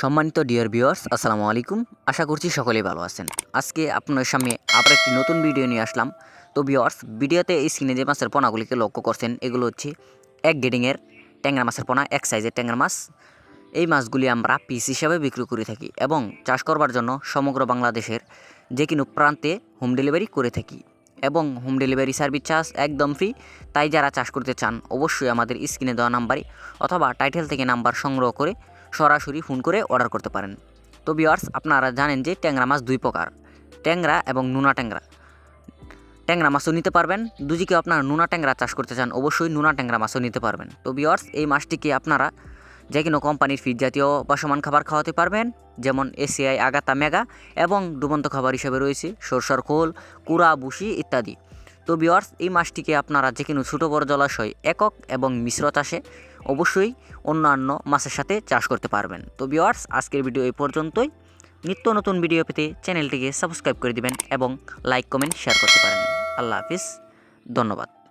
সম্মানিত dear viewers আসসালামু আলাইকুম। আশা করছি সকলেই ভালো আছেন। আজকে আপনার সামনে আবার একটি নতুন ভিডিও নিয়ে আসলাম। তো ভিউয়ার্স ভিডিওতে এই স্ক্রিনে যে মাছের পোনাগুলিকে লক্ষ্য করছেন, এগুলো হচ্ছে এক গেডিংয়ের ট্যাংরা মাছের পোনা, এক সাইজের ট্যাংরা মাছ। এই মাছগুলি আমরা পিস হিসাবে বিক্রি করে থাকি এবং চাষ করবার জন্য সমগ্র বাংলাদেশের যে কোনো প্রান্তে হোম ডেলিভারি করে থাকি এবং হোম ডেলিভারি সার্ভিস চার্জ একদম ফ্রি তাই যারা চাষ করতে চান, অবশ্যই আমাদের স্ক্রিনে দেওয়া নাম্বারে অথবা টাইটেল থেকে নাম্বার সংগ্রহ করে সরাসরি ফোন করে অর্ডার করতে পারেন। তো বিয়ার্স আপনারা জানেন যে ট্যাংরা মাছ দুই প্রকার, ট্যাংরা এবং নুনা ট্যাংরা। ট্যাংরা মাছও নিতে পারবেন। দুজিকে আপনারা নুনা ট্যাংরা চাষ করতে চান, অবশ্যই নুনা ট্যাংরা মাছও নিতে পারবেন। তো বিয়ার্স এই মাছটিকে আপনারা যে কোনো কোম্পানির ফিড জাতীয় বাসমান খাবার খাওয়াতে পারবেন, যেমন এসিআই আগাতা মেগা এবং ডুবন্ত খাবার হিসেবে রয়েছে, সরষার খোল, কুড়া বুসি ইত্যাদি। তো বিওয়ার্স এই মাছটিকে আপনারা যে কোনো ছোটো বড় জলাশয় একক এবং মিশ্র চাষে অবশ্যই অন্যান্য মাছের সাথে চাষ করতে পারবেন। তো বিওয়ার্স আজকের ভিডিও এই পর্যন্তই। নিত্য নতুন ভিডিও পেতে চ্যানেলটিকে সাবস্ক্রাইব করে দিবেন এবং লাইক, কমেন্ট, শেয়ার করতে পারেন। আল্লাহ হাফিজ। ধন্যবাদ।